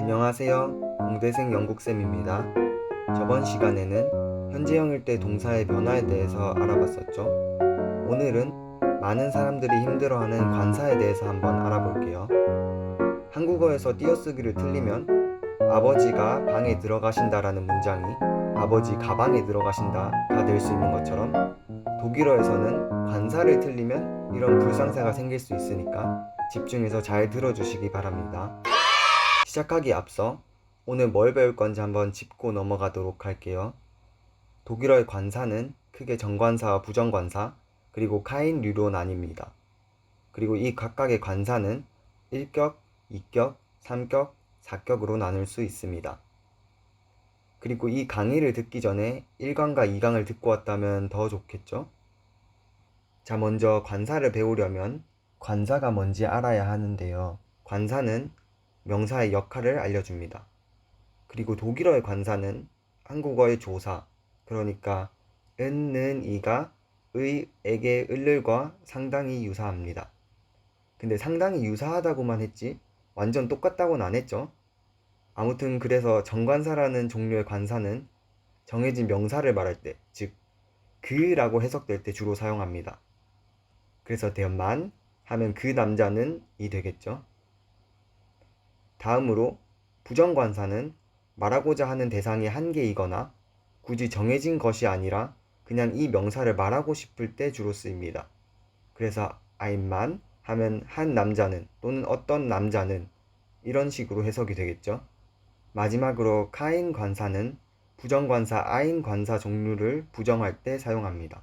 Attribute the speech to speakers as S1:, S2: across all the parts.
S1: 안녕하세요. 공대생 영국쌤입니다. 저번 시간에는 현재형일 때 동사의 변화에 대해서 알아봤었죠. 오늘은 많은 사람들이 힘들어하는 관사에 대해서 한번 알아볼게요. 한국어에서 띄어쓰기를 틀리면 아버지가 방에 들어가신다라는 문장이 아버지 가방에 들어가신다가 될 수 있는 것처럼 독일어에서는 관사를 틀리면 이런 불상사가 생길 수 있으니까 집중해서 잘 들어주시기 바랍니다. 시작하기 앞서 오늘 뭘 배울 건지 한번 짚고 넘어가도록 할게요. 독일어의 관사는 크게 정관사와 부정관사, 그리고 카인 류로 나뉩니다. 그리고 이 각각의 관사는 1격, 2격, 3격, 4격으로 나눌 수 있습니다. 그리고 이 강의를 듣기 전에 1강과 2강을 듣고 왔다면 더 좋겠죠? 자, 먼저 관사를 배우려면 관사가 뭔지 알아야 하는데요. 관사는 명사의 역할을 알려줍니다. 그리고 독일어의 관사는 한국어의 조사, 그러니까 은는 이가 의, 에게, 을를과 상당히 유사합니다. 근데 상당히 유사하다고만 했지 완전 똑같다고는 안 했죠. 아무튼 그래서 정관사라는 종류의 관사는 정해진 명사를 말할 때, 즉 그라고 해석될 때 주로 사용합니다. 그래서 대만 하면 그 남자는 이 되겠죠. 다음으로 부정관사는 말하고자 하는 대상이 한 개이거나 굳이 정해진 것이 아니라 그냥 이 명사를 말하고 싶을 때 주로 쓰입니다. 그래서 아인만 하면 한 남자는 또는 어떤 남자는 이런 식으로 해석이 되겠죠. 마지막으로 카인 관사는 부정관사 아인 관사 종류를 부정할 때 사용합니다.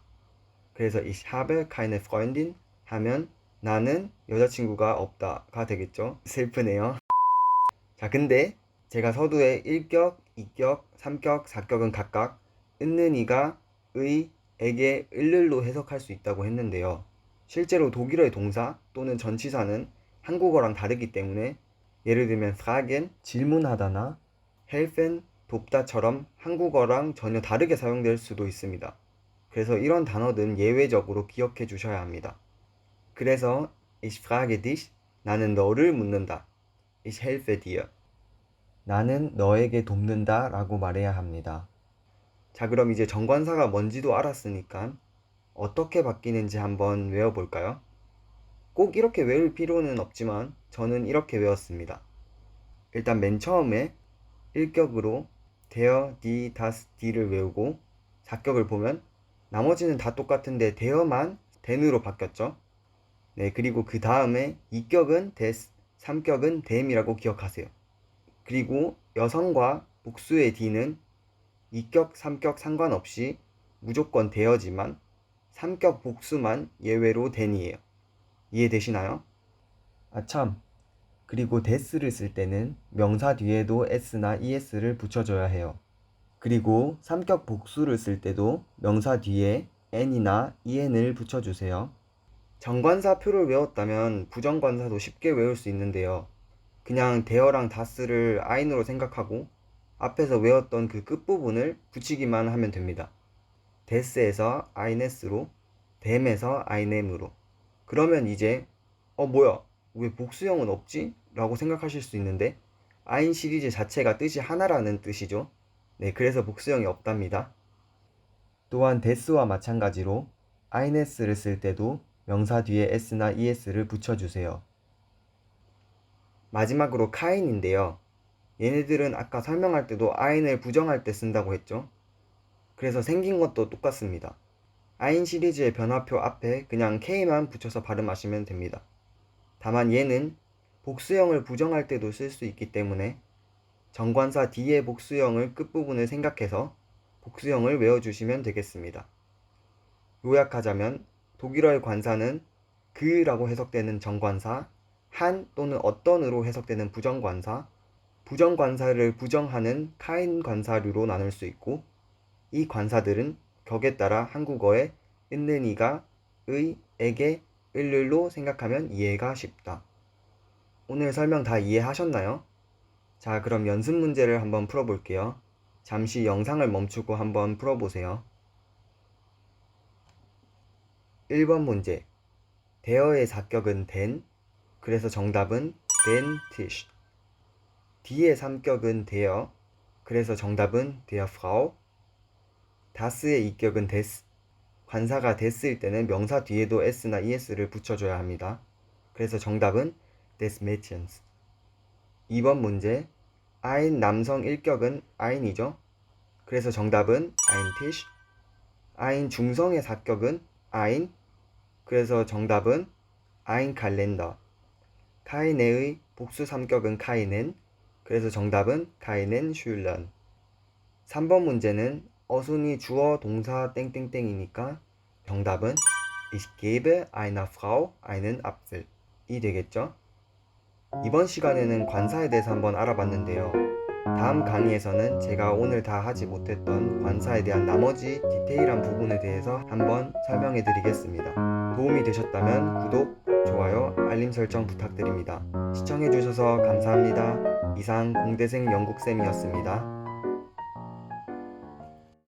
S1: 그래서 ich habe keine Freundin 하면 나는 여자친구가 없다가 되겠죠. 슬프네요. 자, 근데 제가 서두에 1격, 2격, 3격, 4격은 각각 있는 이가 의, 에게, 을를로 해석할 수 있다고 했는데요. 실제로 독일어의 동사 또는 전치사는 한국어랑 다르기 때문에 예를 들면 fragen, 질문하다나 helfen, 돕다처럼 한국어랑 전혀 다르게 사용될 수도 있습니다. 그래서 이런 단어들은 예외적으로 기억해 주셔야 합니다. 그래서 ich frage dich, 나는 너를 묻는다. Ich helfe dir. 나는 너에게 돕는다 라고 말해야 합니다. 자, 그럼 이제 정관사가 뭔지도 알았으니까 어떻게 바뀌는지 한번 외워볼까요? 꼭 이렇게 외울 필요는 없지만 저는 이렇게 외웠습니다. 일단 맨 처음에 1격으로 der, die, das, die를 외우고 4격을 보면 나머지는 다 똑같은데 대어만 den으로 바뀌었죠. 네, 그리고 그 다음에 2격은 des, 3격은 them이라고 기억하세요. 그리고 여성과 복수의 d는 2격, 3격 상관없이 무조건 대어지만 3격 복수만 예외로 then이에요. 이해되시나요? 아 참. 그리고 des를 쓸 때는 명사 뒤에도 s나 es를 붙여줘야 해요. 그리고 3격 복수를 쓸 때도 명사 뒤에 n이나 en을 붙여주세요. 정관사 표를 외웠다면 부정관사도 쉽게 외울 수 있는데요. 그냥 대어랑 다스를 아인으로 생각하고 앞에서 외웠던 그 끝부분을 붙이기만 하면 됩니다. 데스에서 아이네스로, 댐에서 아이넴으로. 그러면 이제 어 뭐야 왜 복수형은 없지? 라고 생각하실 수 있는데 아인 시리즈 자체가 뜻이 하나라는 뜻이죠. 네, 그래서 복수형이 없답니다. 또한 데스와 마찬가지로 아이네스를 쓸 때도 명사 뒤에 s나 es를 붙여주세요. 마지막으로 카인인데요. 얘네들은 아까 설명할 때도 아인을 부정할 때 쓴다고 했죠. 그래서 생긴 것도 똑같습니다. 아인 시리즈의 변화표 앞에 그냥 K만 붙여서 발음하시면 됩니다. 다만 얘는 복수형을 부정할 때도 쓸 수 있기 때문에 정관사 뒤의 복수형을 끝부분을 생각해서 복수형을 외워주시면 되겠습니다. 요약하자면 독일어의 관사는 그라고 해석되는 정관사, 한 또는 어떤으로 해석되는 부정관사, 부정관사를 부정하는 카인 관사류로 나눌 수 있고 이 관사들은 격에 따라 한국어에 있는 이가 의, 에게, 을를로 생각하면 이해가 쉽다. 오늘 설명 다 이해하셨나요? 자, 그럼 연습 문제를 한번 풀어볼게요. 잠시 영상을 멈추고 한번 풀어보세요. 1번 문제. 대어의 사격은 된, 그래서 정답은 den Tisch. D의 삼격은 der. 그래서 정답은 der Frau. das의 이격은 des. 관사가 des일 때는 명사 뒤에도 s나 es를 붙여줘야 합니다. 그래서 정답은 des Mädchens. 2번 문제. ein 남성 일격은 ein이죠. 그래서 정답은 ein Tisch. ein 중성의 사격은 ein. 그래서 정답은 ein Kalender. 카이네의 복수 삼격은 카이넨. 그래서 정답은 카이넨 슐런. 3번 문제는 어순이 주어 동사 땡땡땡이니까 정답은 Ich gebe einer Frau einen Apfel 이 되겠죠? 이번 시간에는 관사에 대해서 한번 알아봤는데요. 다음 강의에서는 제가 오늘 다 하지 못했던 관사에 대한 나머지 디테일한 부분에 대해서 한번 설명해 드리겠습니다. 도움이 되셨다면 구독, 좋아요, 알림 설정 부탁드립니다. 시청해 주셔서 감사합니다. 이상 공대생 영국쌤이었습니다.